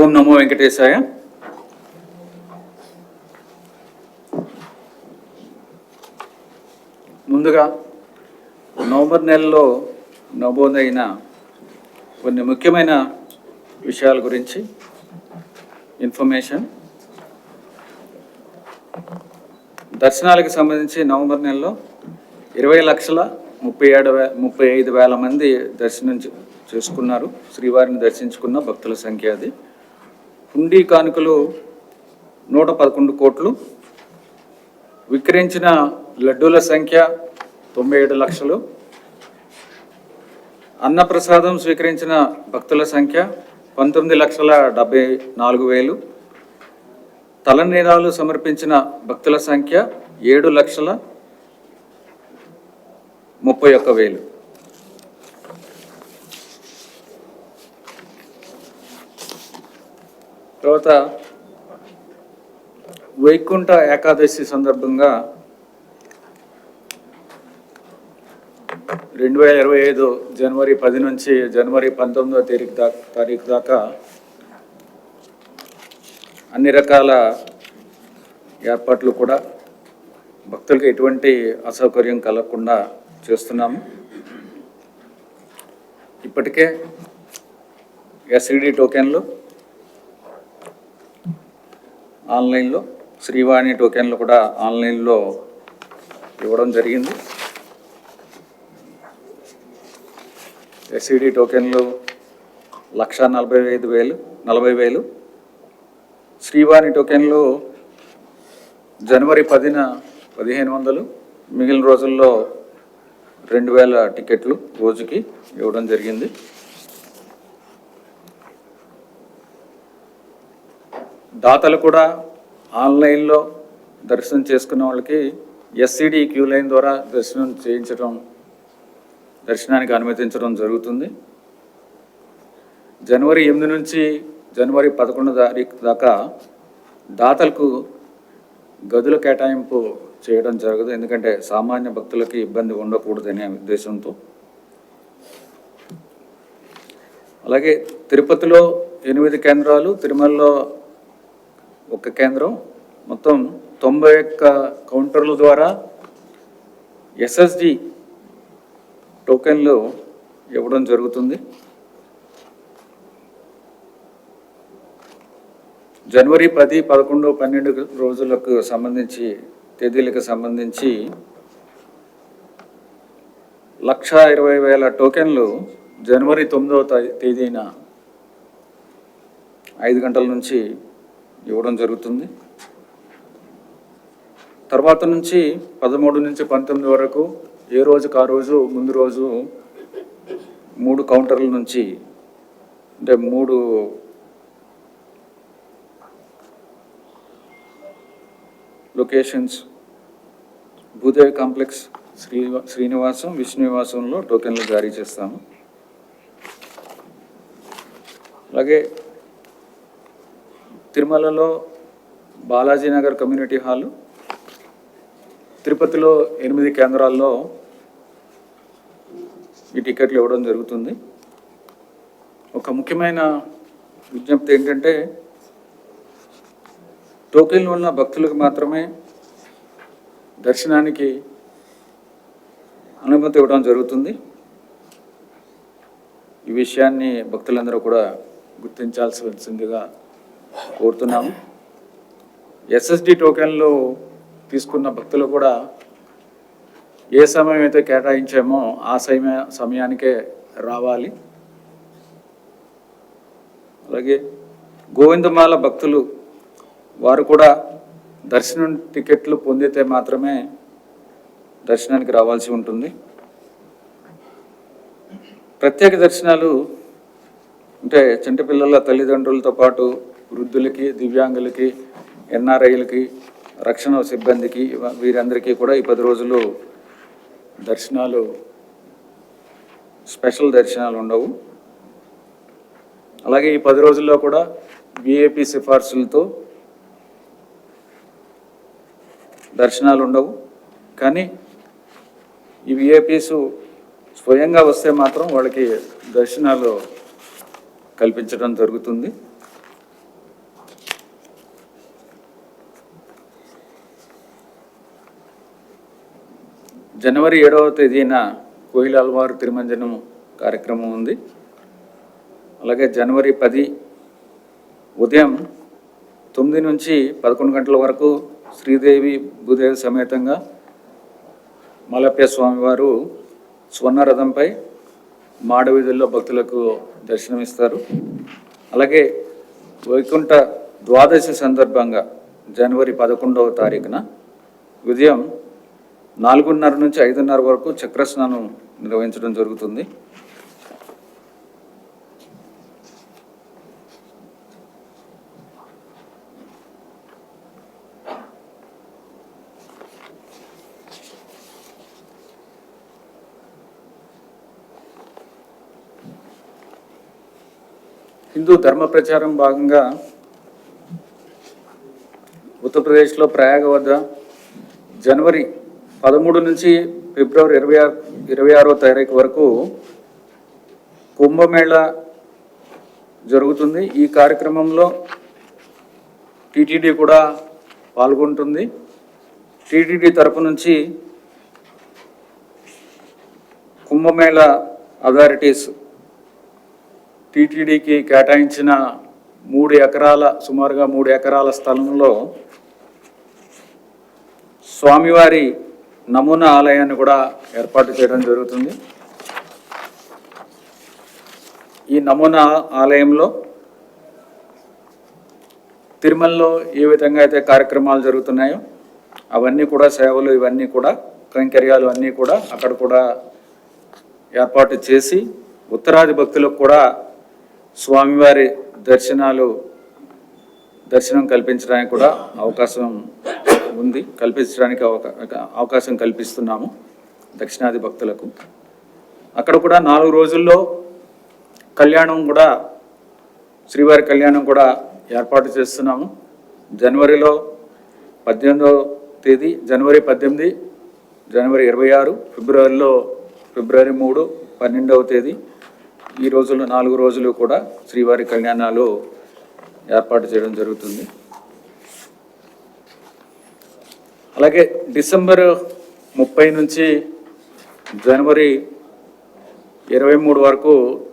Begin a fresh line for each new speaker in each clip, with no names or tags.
ఓం నమో వెంకటేశాయ. ముందుగా నవంబర్ నెలలో నమోదైన కొన్ని ముఖ్యమైన విషయాల గురించి ఇన్ఫర్మేషన్. దర్శనాలకు సంబంధించి నవంబర్ నెలలో ఇరవై లక్షల ముప్పై ఏడు వే ముప్పై ఐదు వేల మంది దర్శనం చేసుకున్నారు. శ్రీవారిని దర్శించుకున్న భక్తుల సంఖ్య అది. హుండీ కానుకలు నూట పదకొండు కోట్లు. విక్రయించిన లడ్డూల సంఖ్య తొంభై ఏడు లక్షలు. అన్నప్రసాదం స్వీకరించిన భక్తుల సంఖ్య పంతొమ్మిది లక్షల డెబ్బై నాలుగు వేలు. తలనీరాలు సమర్పించిన భక్తుల సంఖ్య ఏడు లక్షల ముప్పై ఒక్క వేలు. తర్వాత వైకుంఠ ఏకాదశి సందర్భంగా రెండు వేల ఇరవై ఐదు జనవరి పది నుంచి జనవరి పంతొమ్మిదో తారీఖు దా తారీఖు దాకా అన్ని రకాల ఏర్పాట్లు కూడా భక్తులకు ఎటువంటి అసౌకర్యం కలగకుండా చేస్తున్నాము. ఇప్పటికే ఎస్ఈడి టోకెన్లు ఆన్లైన్లో శ్రీవాణి టోకెన్లు కూడా ఆన్లైన్లో ఇవ్వడం జరిగింది. ఎస్సీడీ టోకెన్లు లక్ష నలభై ఐదు వేలు నలభై వేలు. శ్రీవాణి టోకెన్లు జనవరి పదిన పదిహేను వందలు మిగిలిన రోజుల్లో రెండు వేల టికెట్లు రోజుకి ఇవ్వడం జరిగింది. దాతలు కూడా ఆన్లైన్లో దర్శనం చేసుకున్న వాళ్ళకి ఎస్సిడి క్యూ లైన్ ద్వారా దర్శనం చేయించడం దర్శనానికి అనుమతించడం జరుగుతుంది. జనవరి ఎనిమిది నుంచి జనవరి పదకొండు తారీఖు దాకా దాతలకు గదుల కేటాయింపు చేయడం జరగదు ఎందుకంటే సామాన్య భక్తులకి ఇబ్బంది ఉండకూడదనే ఉద్దేశంతో. అలాగే తిరుపతిలో ఎనిమిది కేంద్రాలు తిరుమలలో ఒక కేంద్రం. మొత్తం తొంభై ఒక్క కౌంటర్ల ద్వారా ఎస్ఎస్డి టోకెన్లు ఇవ్వడం జరుగుతుంది. జనవరి పది పదకొండు పన్నెండు రోజులకు సంబంధించి తేదీలకు సంబంధించి లక్ష ఇరవై వేల టోకెన్లు జనవరి తొమ్మిదవ తేదీన ఐదు గంటల నుంచి ఇవ్వడం జరుగుతుంది. తర్వాత నుంచి పదమూడు నుంచి పంతొమ్మిది వరకు ఏ రోజుకు ఆ రోజు ముందు రోజు మూడు కౌంటర్ల నుంచి అంటే మూడు లొకేషన్స్ భూదేవి కాంప్లెక్స్ శ్రీ శ్రీనివాసం విష్ణునివాసంలో టోకెన్లు జారీ చేస్తాము. అలాగే తిరుమలలో బాలాజీ నగర్ కమ్యూనిటీ హాలు తిరుపతిలో ఎనిమిది కేంద్రాల్లో ఈ టికెట్లు ఇవ్వడం జరుగుతుంది. ఒక ముఖ్యమైన విజ్ఞప్తి ఏంటంటే టోకెన్లు ఉన్న భక్తులకు మాత్రమే దర్శనానికి అనుమతి ఇవ్వడం జరుగుతుంది. ఈ విషయాన్ని భక్తులందరూ కూడా గుర్తించాల్సి వచ్చిందిగా కోరుతున్నాము. ఎస్ఎస్డి టోకెన్లు తీసుకున్న భక్తులు కూడా ఏ సమయం అయితే కేటాయించామో ఆ సమయ సమయానికే రావాలి. అలాగే గోవిందమాల భక్తులు వారు కూడా దర్శనం టికెట్లు పొందితే మాత్రమే దర్శనానికి రావాల్సి ఉంటుంది. ప్రత్యేక దర్శనాలు అంటే చిన్నపిల్లల తల్లిదండ్రులతో పాటు వృద్ధులకి దివ్యాంగులకి ఎన్ఆర్ఐలకి రక్షణ సిబ్బందికి వీరందరికీ కూడా ఈ పది రోజులు దర్శనాలు స్పెషల్ దర్శనాలు ఉండవు. అలాగే ఈ పది రోజుల్లో కూడా విఏపి సిఫార్సులతో దర్శనాలు ఉండవు. కానీ ఈ విఏపీస్ స్వయంగా వస్తే మాత్రం వాళ్ళకి దర్శనాలు కల్పించడం జరుగుతుంది. జనవరి ఏడవ తేదీన కోయిల అల్వారు తిరుమంజనం కార్యక్రమం ఉంది. అలాగే జనవరి పది ఉదయం తొమ్మిది నుంచి పదకొండు గంటల వరకు శ్రీదేవి భూదేవి సమేతంగా మలప్య స్వామివారు స్వర్ణరథంపై మాడవీధుల్లో భక్తులకు దర్శనమిస్తారు. అలాగే వైకుంఠ ద్వాదశి సందర్భంగా జనవరి పదకొండవ తారీఖున ఉదయం నాలుగున్నర నుంచి ఐదున్నర వరకు చక్రస్నానం నిర్వహించడం జరుగుతుంది. హిందూ ధర్మ ప్రచారం భాగంగా ఉత్తరప్రదేశ్లో ప్రయాగ వద్ద జనవరి పదమూడు నుంచి ఫిబ్రవరి ఇరవై ఆరు ఇరవై ఆరో తారీఖు వరకు కుంభమేళ జరుగుతుంది. ఈ కార్యక్రమంలో టీటీడీ కూడా పాల్గొంటుంది. టీటీడీ తరపు నుంచి కుంభమేళ అథారిటీస్ టీటీడీకి కేటాయించిన మూడు ఎకరాల సుమారుగా మూడు ఎకరాల స్థలంలో స్వామివారి నమూనా ఆలయాన్ని కూడా ఏర్పాటు చేయడం జరుగుతుంది. ఈ నమూనా ఆలయంలో తిరుమలలో ఏ విధంగా అయితే కార్యక్రమాలు జరుగుతున్నాయో అవన్నీ కూడా సేవలు ఇవన్నీ కూడా కైంకర్యాలు అన్నీ కూడా అక్కడ కూడా ఏర్పాటు చేసి ఉత్తరాది భక్తులకు కూడా స్వామివారి దర్శనాలు దర్శనం కల్పించడానికి కూడా అవకాశం ఉంది. కల్పించడానికి అవకా- అవకాశం కల్పిస్తున్నాము దక్షిణాది భక్తులకు. అక్కడ కూడా నాలుగు రోజుల్లో కళ్యాణం కూడా శ్రీవారి కళ్యాణం కూడా ఏర్పాటు చేస్తున్నాము. జనవరిలో పద్దెనిమిదవ తేదీ జనవరి పద్దెనిమిది జనవరి ఇరవై ఆరు ఫిబ్రవరిలో ఫిబ్రవరి మూడు పన్నెండవ తేదీ. ఈ రోజుల్లో నాలుగు రోజులు కూడా శ్రీవారి కళ్యాణాలు ఏర్పాటు చేయడం జరుగుతుంది. అలాగే డిసెంబర్ ముప్పై నుంచి జనవరి ఇరవై మూడు వరకు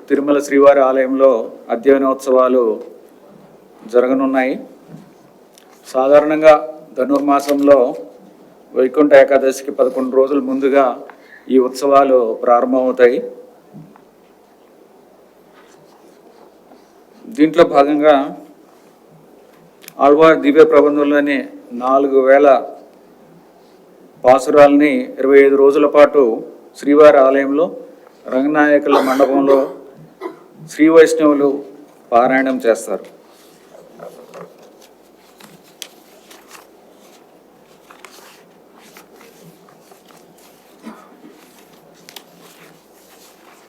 తిరుమల శ్రీవారి ఆలయంలో అధ్యయనోత్సవాలు జరగనున్నాయి. సాధారణంగా ధనుర్మాసంలో వైకుంఠ ఏకాదశికి పదకొండు రోజుల ముందుగా ఈ ఉత్సవాలు ప్రారంభమవుతాయి. దీంట్లో భాగంగా ఆళ్వార్ దివ్య ప్రబంధంలోని నాలుగు వేల పాసురాల్ని ఇరవై ఐదు రోజుల పాటు శ్రీవారి ఆలయంలో రంగనాయకుల మండపంలో శ్రీ వైష్ణవులు పారాయణం చేస్తారు.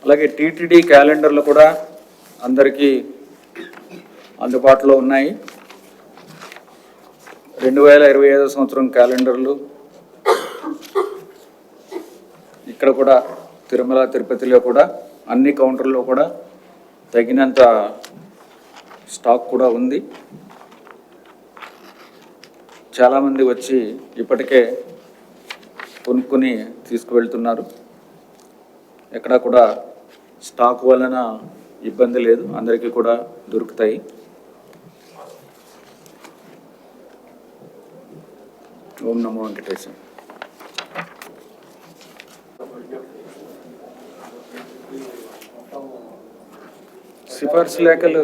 అలాగే టీటీడీ క్యాలెండర్లు కూడా అందరికీ అందుబాటులో ఉన్నాయి. రెండు వేల ఇరవై ఐదో సంవత్సరం క్యాలెండర్లు ఇక్కడ కూడా తిరుమల తిరుపతిలో కూడా అన్ని కౌంటర్లో కూడా తగినంత స్టాక్ కూడా ఉంది. చాలామంది వచ్చి ఇప్పటికే కొనుక్కొని తీసుకువెళ్తున్నారు. ఎక్కడా కూడా స్టాక్ వలన ఇబ్బంది లేదు. అందరికీ కూడా దొరుకుతాయి. ఓం నమో వెంకటేశ్వర సిఫార్సు లేఖలు.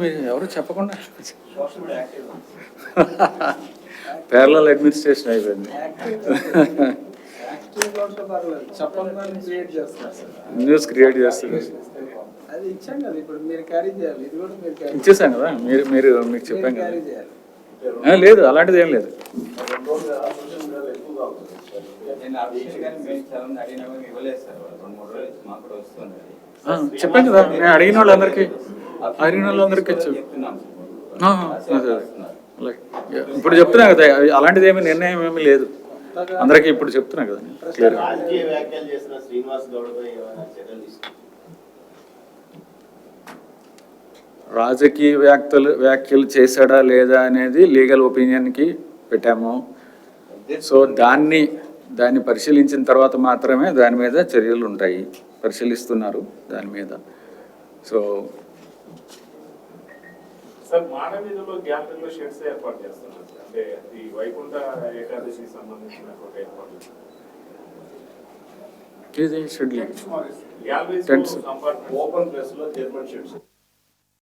మీరు ఎవరు చెప్పకుండా? పేర్లల్ అడ్మినిస్ట్రేషన్ అయిపోయింది. న్యూస్ క్రియేట్ చేస్తుంది.
అది ఇచ్చాం కదా ఇప్పుడు మీరు క్యారీ చేయాలి ఇది కూడా మీరు క్యారీ
ఇచ్చేసాం కదా. మీరు మీరు మీకు చెప్పాం కదా లేదు అలాంటిది ఏం లేదు.
నేను ఆ విషయం కానీ మేము చాలా మంది అడిగినా కూడా ఇవ్వలేదు సార్. వాళ్ళు రెండు మూడు రోజులు మాకు కూడా వస్తున్నది
ఆ, చెప్పాం కదా నేను అడిగిన వాళ్ళందరికీ అడిగిన వాళ్ళందరికీ
చెప్తున్నాం.
ఇప్పుడు చెప్తున్నా కదా అలాంటిది ఏమీ నిర్ణయం ఏమీ లేదు. అందరికీ ఇప్పుడు చెప్తున్నా కదా క్లియర్
రాజకీయ వ్యాఖ్యలు
వ్యాఖ్యలు చేశాడా లేదా అనేది లీగల్ ఒపీనియన్కి పెట్టాము. సో దాన్ని దాన్ని పరిశీలించిన తర్వాత మాత్రమే దాని మీద చర్యలు ఉంటాయి. పరిశీలిస్తున్నారు దాని మీద. సో
సార్ మానవీధిలో గ్యాలరీలో షెడ్స్ ఏర్పాటు చేస్తున్నారు. అంటే ఈ వైకుంఠ ఏకాదశికి సంబంధించినటువంటి ఏర్పాట్లు.
ఇది షెడ్యూల్
గ్యాలరీస్. కంపార్ట్మెంట్
ఓపెన్ ప్లేస్లో జర్మన్